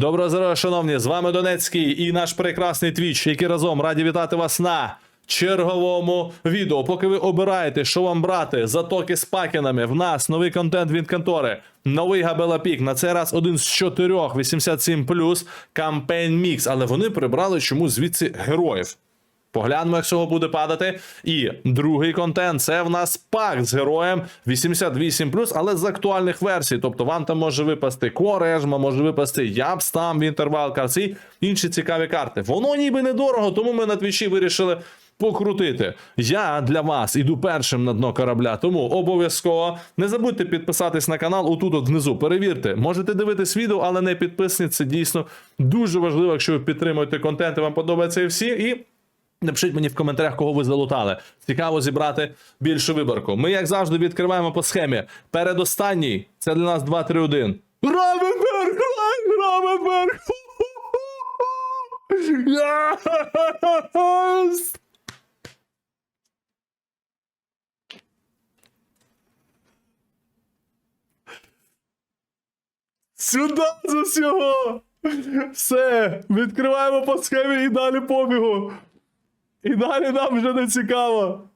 Доброго здоров'я, шановні! З вами Донецький і наш прекрасний твіч, який разом раді вітати вас на черговому відео. Поки ви обираєте, що вам брати, затоки з пакінами, в нас новий контент від контори, новий Габела Пік. На цей раз один з чотирьох 87 кампейн мікс, але вони прибрали чому звідси героїв. Поглянемо, як цього буде падати. І другий контент це в нас пак з героєм 88 але з актуальних версій. Тобто вам там може випасти Корежма, може випасти Ябстам, Вінтервал Карці, інші цікаві карти. Воно ніби недорого, тому ми на твічі вирішили. Покрутити. Я для вас іду першим на дно корабля, тому обов'язково не забудьте підписатись на канал. Отут от внизу. Перевірте, можете дивитись відео, але не підписані. Це дійсно дуже важливо, якщо ви підтримуєте контент і вам подобається і всі. І Напишіть мені в коментарях, кого ви залутали. Цікаво зібрати більшу виборку. Ми, як завжди, відкриваємо по схемі. Передостанній це для нас 2-3-1. Равенберг! Равенберг! Yes! Сюди з усього! Все, відкриваємо по схемі і далі побігу. І далі нам вже не цікаво.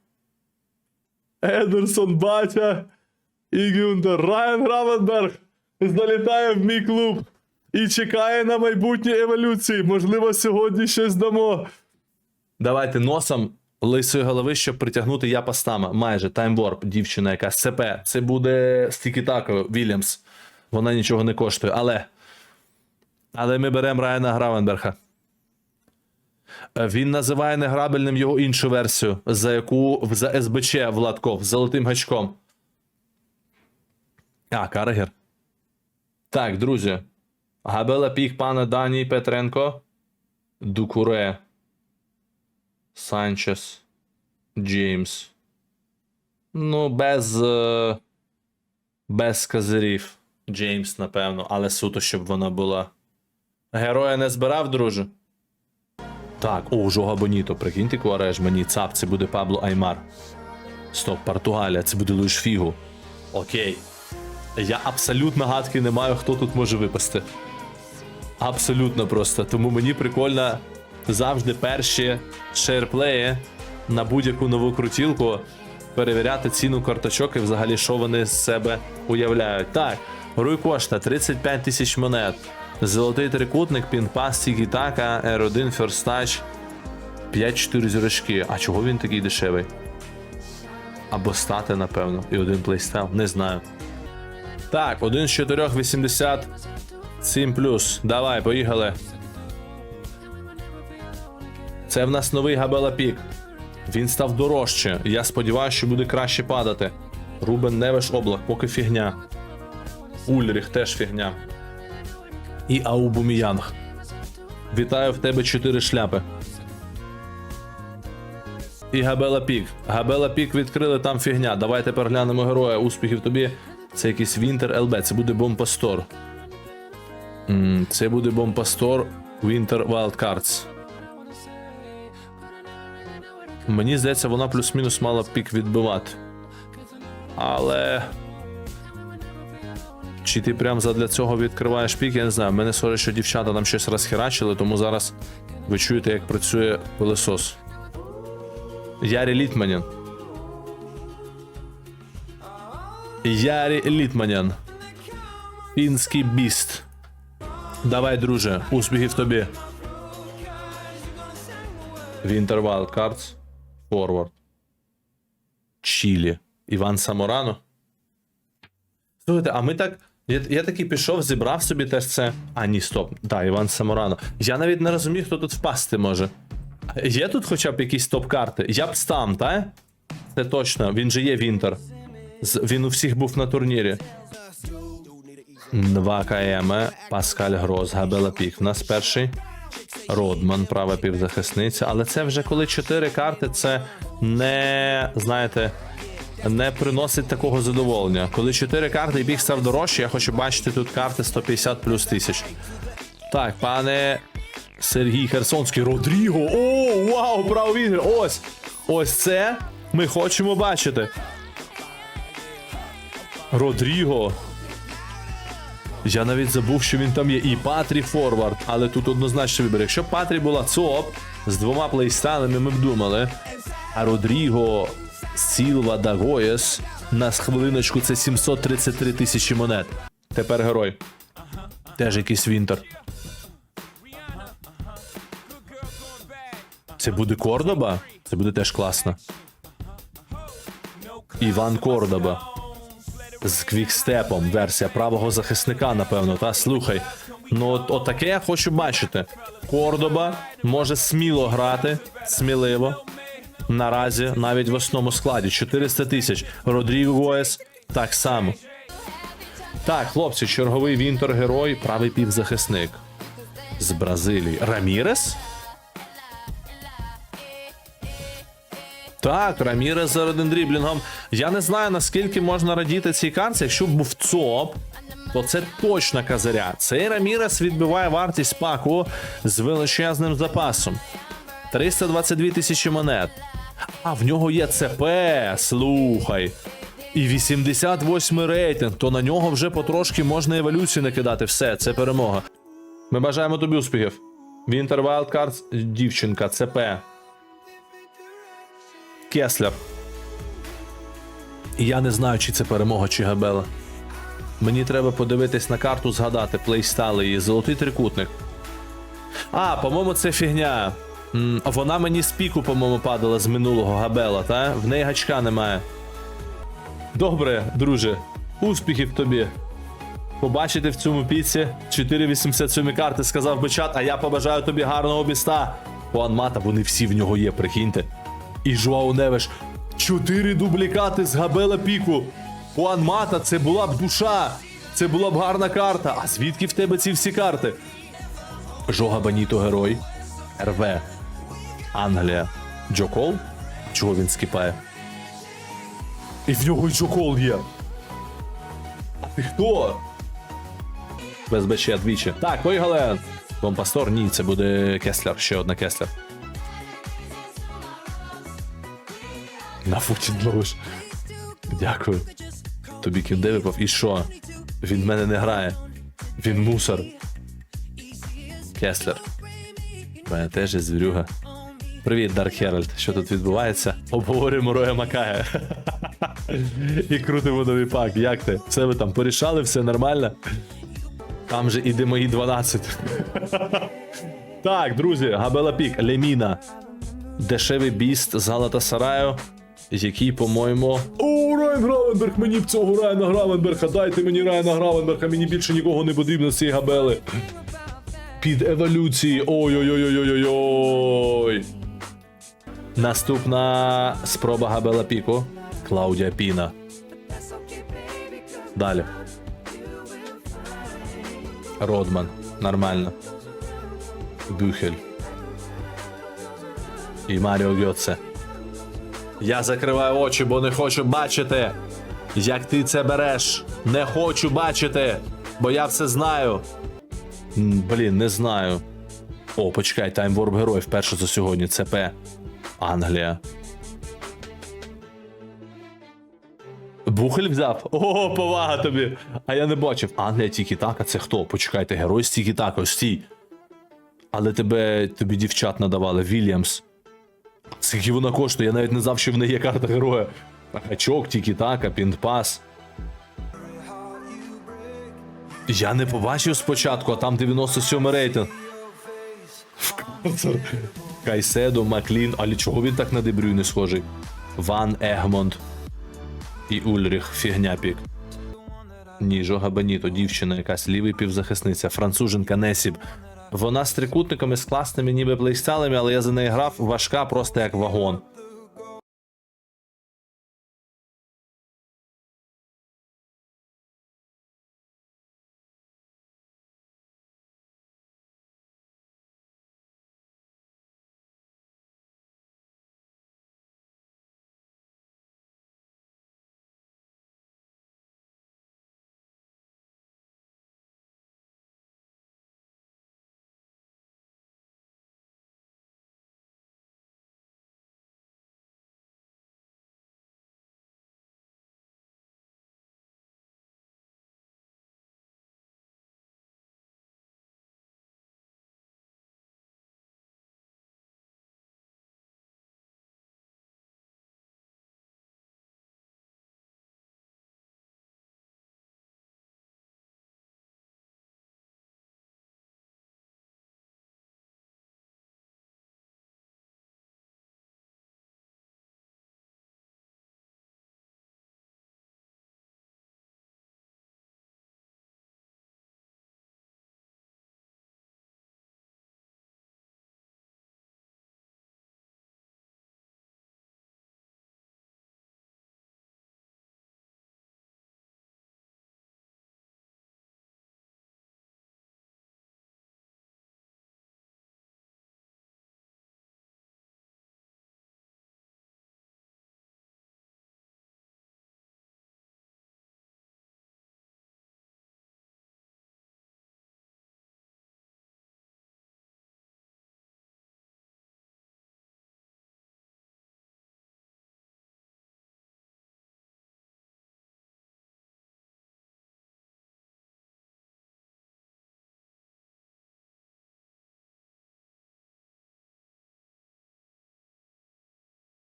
Едерсон, батя і Гюнтер. Райан Гравенберг залітає в мій клуб і чекає на майбутні еволюції. Можливо, сьогодні щось дамо. Давайте носом лисої голови, щоб притягнути я пастама. Майже таймворп, дівчина, яка з ЦП. Це буде стікітако Вільямс. Вона нічого не коштує. Але. Але ми беремо Райана Гравенберга. Е, Він називає неграбельним його іншу версію, за яку за СБЧ Владков золотим гачком. А, Каргер. Так, друзі. Габела Пік, пане Даній Петренко. Дукуре. Санчес. Джеймс. Ну, без. е, Без козирів. Джеймс, напевно, але суто, щоб вона була. Героя не збирав, друже? Так, о, Жога Боніто, прикиньте, Куареш, мені цап, це буде Пабло Аймар. Стоп, Португалія, це буде Луїш Фігу. Окей. Я абсолютно гадки не маю, хто тут може випасти. Абсолютно просто. Тому мені прикольно завжди перші шерплеї на будь-яку нову крутілку перевіряти ціну карточок і взагалі, що вони з себе уявляють. Так, Руй Кошта, 35 тисяч монет. Золотий трикутник, пінпас, Тікі-Така, R1, First Touch, 5-4 зірочки. А чого він такий дешевий? Або стати, напевно, і один плейстайл, не знаю. Так, один з 4 87 плюс. Давай, поїхали. Це в нас новий Габела Пік. Він став дорожче. Я сподіваюся, що буде краще падати. Рубен Невеш облак, поки фігня. Ульріх теж фігня. І Аубуміянг. Вітаю в тебе 4 шляпи. І Габела Пік. Габела Пік відкрили там фігня. Давайте переглянемо героя. Успіхів тобі. Це якийсь Вінтер ЛБ. Це буде Бомпастор. Це буде Бомпастор Winter Wildcards. Мені здається, вона плюс-мінус мала пік відбивати. Але. Чи ти прям задля цього відкриваєш пік, я не знаю. Мене схоже, що дівчата там щось розхерачили, тому зараз ви чуєте, як працює пилосос. Ярі Літманін. Ярі Літманян. Фінський біст. Давай, друже, успіхів тобі. Winter Wild Cards. Forward. Чілі. Іван Саморано. Слухайте, а ми так. Я, я таки пішов, зібрав собі теж це. А, ні, стоп. Да, Іван Саморано. Я навіть не розумію, хто тут впасти може. Є тут хоча б якісь топ-карти? Я б стам, та? Це точно, він же є Вінтер. Він у всіх був на турнірі. 2 КМ, Паскаль Гроз, Габела Пік. У нас перший. Родман, права півзахисниця. Але це вже коли 4 карти, це не, знаєте, не приносить такого задоволення. Коли 4 карти і біг став дорожче, я хочу бачити тут карти 150 плюс тисяч. Так, пане Сергій Херсонський, Родріго. О, вау, правий. Ось. Ось це ми хочемо бачити. Родріго. Я навіть забув, що він там є. І Патрі Форвард, але тут однозначно вибір. Якщо Патрі була ЦОП з двома плейстайлами, ми б думали. А Родріго Сілва Дагоєс на хвилиночку це 733 тисячі монет. Тепер герой. Теж якийсь Вінтер. Це буде Кордоба? Це буде теж класно. Іван Кордоба. З квікстепом версія правого захисника, напевно, та слухай. Ну, от, таке я хочу бачити. Кордоба може сміло грати, сміливо. Наразі навіть в основному складі 400 тисяч. Родріго так само. Так, хлопці, черговий Вінтер герой, правий півзахисник. З Бразилії. Рамірес? Так, Рамірес за одним дріблінгом. Я не знаю, наскільки можна радіти цій карті. Якщо б був ЦОП, то це точно казаря. Цей Рамірес відбиває вартість паку з величезним запасом. 322 тисячі монет. А в нього є ЦП, слухай. І 88 рейтинг, то на нього вже потрошки можна еволюцію накидати. Все, це перемога. Ми бажаємо тобі успіхів. Winter Wildcards, дівчинка, ЦП. Кеслер. Я не знаю, чи це перемога, чи габела. Мені треба подивитись на карту, згадати плейстайли її. Золотий трикутник. А, по-моєму, це фігня. Вона мені з піку, по-моєму, падала з минулого габела, та? В неї гачка немає. Добре, друже. Успіхів тобі. Побачити в цьому піці 487 карти, сказав би чат, а я побажаю тобі гарного біста. Хуан Мата, вони всі в нього є, прикиньте. І Жуау Невеш. Чотири дублікати з Габела Піку. Хуан Мата, це була б душа. Це була б гарна карта. А звідки в тебе ці всі карти? Жога Баніто герой. РВ. Англія. Джокол? Чого він скипає? І в нього й Джокол є. А ти хто? Без двічі. Так, поїхали. Бомпастор, ні, це буде Кеслер, ще одна Кеслер. На футі дловиш. Дякую. Тобі кінде випав. І що? Він в мене не грає. Він мусор. Кеслер. Мене теж є звірюга. Привіт, Дарк Херальд. Що тут відбувається? Обговорюємо Роя Макая. І крутимо новий пак. Як ти? Все ви там порішали, все нормально? Там же іде мої 12. так, друзі, Габела Пік, Леміна. Дешевий біст з Галатасараю, який, по-моєму. О, Райан Гравенберг, мені б цього Райана Гравенберга, дайте мені Райана Гравенберга, мені більше нікого не потрібно з цієї габели. Під еволюції. Ой-ой-ой-ой-ой-ой. Наступна спроба Габела Піку. Клаудія Піна. Далі. Родман. Нормально. Бюхель. І Маріо Гьоце. Я закриваю очі, бо не хочу бачити, як ти це береш. Не хочу бачити, бо я все знаю. Блін, не знаю. О, почекай, Warp Герой вперше за сьогодні. ЦП. Англія. Бухель взяв? О, повага тобі! А я не бачив. Англія тільки така, це хто? Почекайте, герой з тільки така, стій. Але тебе тобі дівчат надавали, Вільямс. Скільки вона коштує, я навіть не знав, що в неї є карта героя. Гачок, тільки така, пінтпас. Я не побачив спочатку, а там 97 рейтинг. Кайседо, Маклін, але чого він так на Дебрю не схожий? Ван Егмонд і Ульріх, Фігняпік. Ні, Жога Беніто, дівчина, якась лівий півзахисниця, француженка Несіб. Вона з трикутниками, з класними ніби плейстайлами, але я за неї грав важка просто як вагон.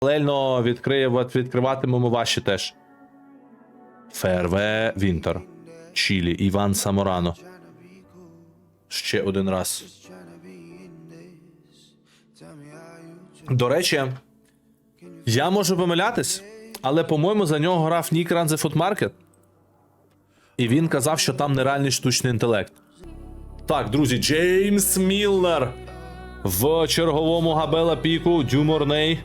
Паралельно відкриє, відкриватимемо ваші теж. ФРВ Вінтер. Чілі. Іван Саморано. Ще один раз. До речі, я можу помилятись, але, по-моєму, за нього грав Нік Food Market. І він казав, що там нереальний штучний інтелект. Так, друзі, Джеймс Мілнер в черговому Габела Піку, Дюморней,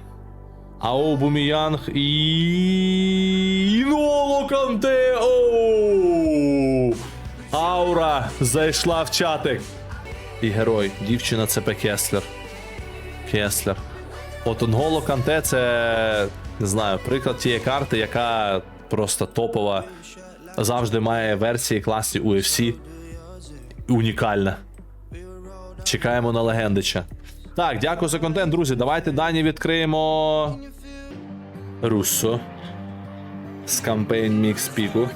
Аубуміянг і. Ноло! Аура зайшла в чатик. І герой, дівчина ЦП Кеслер. Кеслер. От Нголо Канте це не знаю, приклад тієї карти, яка просто топова. Завжди має версії класні UFC. Унікальна. Чекаємо на легендича. Так, дякую за контент, друзі. Давайте дані відкриємо. Руссо. З кампейн Мікс Піку.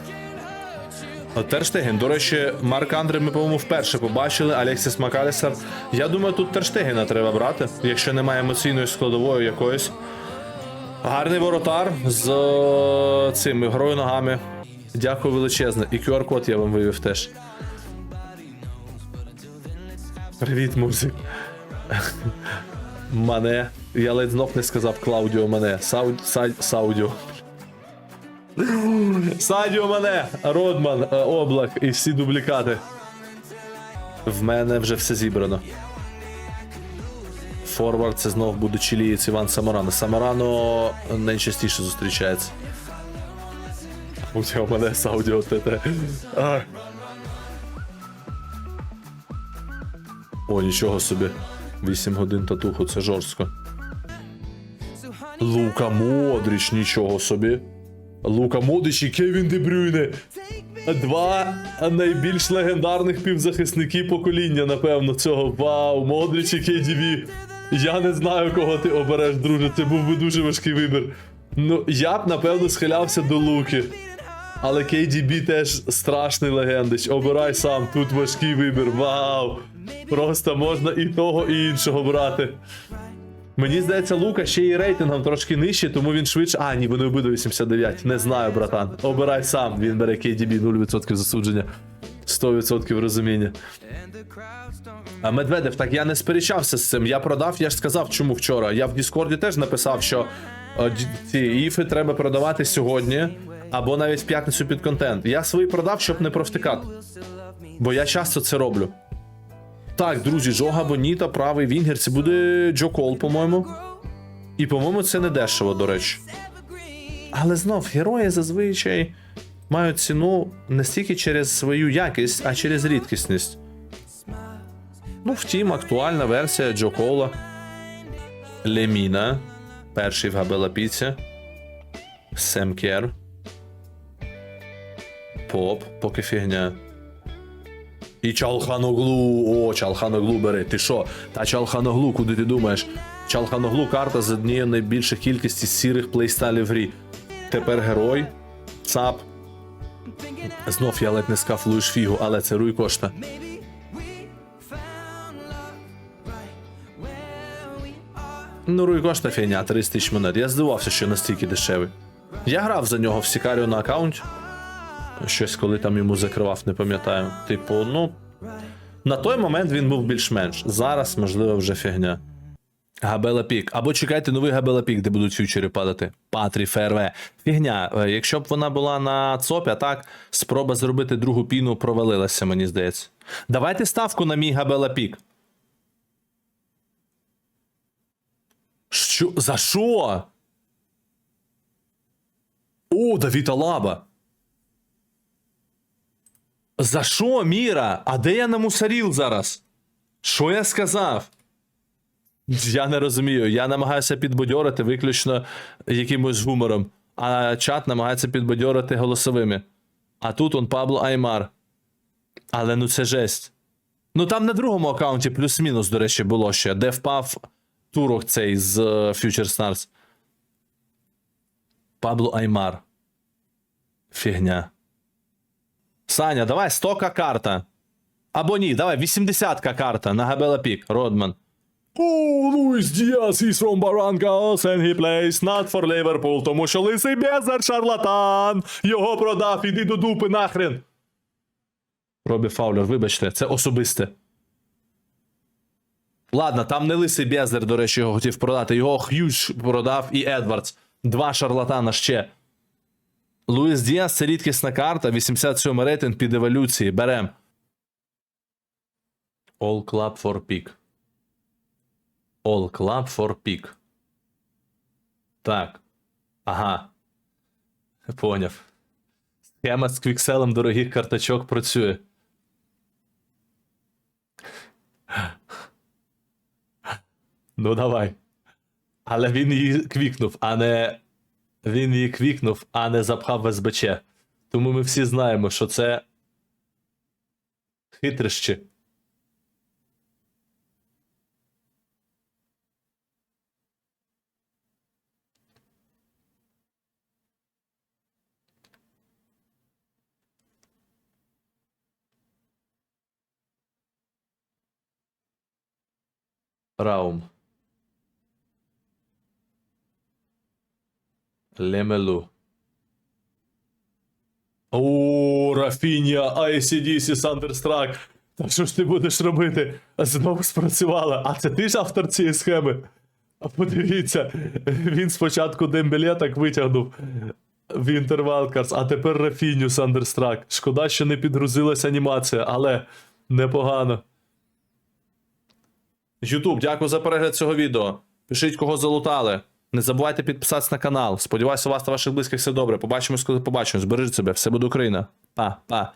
Терштеген. До речі, Марк Андре ми, по-моєму, вперше побачили. Алексіс Макалісер. Я думаю, тут Терштегена треба брати, якщо немає емоційної складової якоїсь. Гарний воротар з е, цими грою ногами. Дякую величезне. І QR-код я вам вивів теж. Привіт, музик. Мане. Я ледь знов не сказав Клаудіо Мане. Сау... Са... Саудіо. Садіо Мане, Родман, е, Облак і всі дублікати. В мене вже все зібрано. Форвард це знов буде чилієць Іван Самарано. Самарано найчастіше зустрічається. У мене Саудіо ТТ. О, нічого собі. 8 годин татуху, це жорстко. Лука Модріч, нічого собі. Лука Модріч і Кевін Де Брюйне. Два найбільш легендарних півзахисники покоління, напевно, цього. Вау, Модріч і KDB. Я не знаю, кого ти обереш, друже. Це був би дуже важкий вибір. Ну, я б, напевно, схилявся до Луки. Але KDB теж страшний легендич. Обирай сам, тут важкий вибір. Вау! Просто можна і того, і іншого брати. Мені здається, Лука ще й рейтингом трошки нижче, тому він швидше. А, ні, вони обидва 89. Не знаю, братан. Обирай сам. Він бере KDB 0% засудження. 100% розуміння. А Медведев, так я не сперечався з цим. Я продав, я ж сказав, чому вчора. Я в Діскорді теж написав, що д- ці іфи треба продавати сьогодні, або навіть в п'ятницю під контент. Я свої продав, щоб не провтикати. Бо я часто це роблю. Так, друзі, Жога Боніта, правий Вінгер, це буде Джо Кол, по-моєму. І, по-моєму, це не дешево, до речі. Але знов, герої зазвичай мають ціну не стільки через свою якість, а через рідкісність. Ну, втім, актуальна версія Джо Кола. Леміна. Перший в Габела Піці. Сем Кер. Поп, поки фігня. І Чалханоглу. О, Чалханоглу бери. Ти що? Та Чалханоглу, куди ти думаєш? Чалханоглу карта з однією найбільших кількості сірих плейстайлів в грі. Тепер герой. ЦАП. Знов я ледь не скаф Луїш фігу, але це руй кошта. Ну, руй кошта фігня, 30 тисяч монет. Я здивувався, що настільки дешевий. Я грав за нього в Сікаріо на аккаунті. Щось, коли там йому закривав, не пам'ятаю. Типу, ну. На той момент він був більш-менш. Зараз, можливо, вже фігня. Габела Пік. Або чекайте новий Габела Пік, де будуть фьючери падати. Патрі ФРВ. Фігня. Е, Якщо б вона була на ЦОПі, а так, спроба зробити другу піну провалилася, мені здається. Давайте ставку на мій Габела Пік. Що? За що? О, Давід Алаба. За що, Міра? А де я намусорів зараз? Що я сказав? Я не розумію. Я намагаюся підбадьорити виключно якимось гумором, а чат намагається підбадьорити голосовими. А тут он Пабло Аймар. Але ну це жесть. Ну там на другому аккаунті плюс-мінус, до речі, було ще, де впав турок цей з е, Future Stars. Пабло Аймар. Фігня. Саня, давай 100к карта. Або ні, давай 80к карта на Габела Пік, Родман. Oh, Luis Diaz, he's from Barrancas and he plays not for Liverpool, тому що лисий безар шарлатан. Його продав, іди до дупи нахрен. Робі Фаулер, вибачте, це особисте. Ладно, там не лисий бездар, до речі, його хотів продати. Його Х'юз продав і Едвардс. Два шарлатана ще. Луїс Діас це рідкісна карта, 87 рейтинг під еволюції. Берем. All Club for Pick. All Club for Pick. Так. Ага. Поняв. Схема з квікселем дорогих карточок працює. Ну, давай. Але він її квікнув, а не. Він її квікнув, а не запхав в СБЧ. Тому ми всі знаємо, що це. Хитрощі. Раум. Лемелу. О, Рафінія, ICDC, Сандерстрак. Та що ж ти будеш робити? Знову спрацювала. А це ти ж автор цієї схеми? А подивіться, він спочатку Дембеле так витягнув в Інтервалкарс, а тепер Рафіню Сандерстрак. Шкода, що не підгрузилась анімація, але непогано. Ютуб, дякую за перегляд цього відео. Пишіть, кого залутали. Не забувайте підписатися на канал. Сподіваюся, у вас та ваших близьких все добре. Побачимось, коли побачимось. Бережіть себе, все буде Україна. Па, па.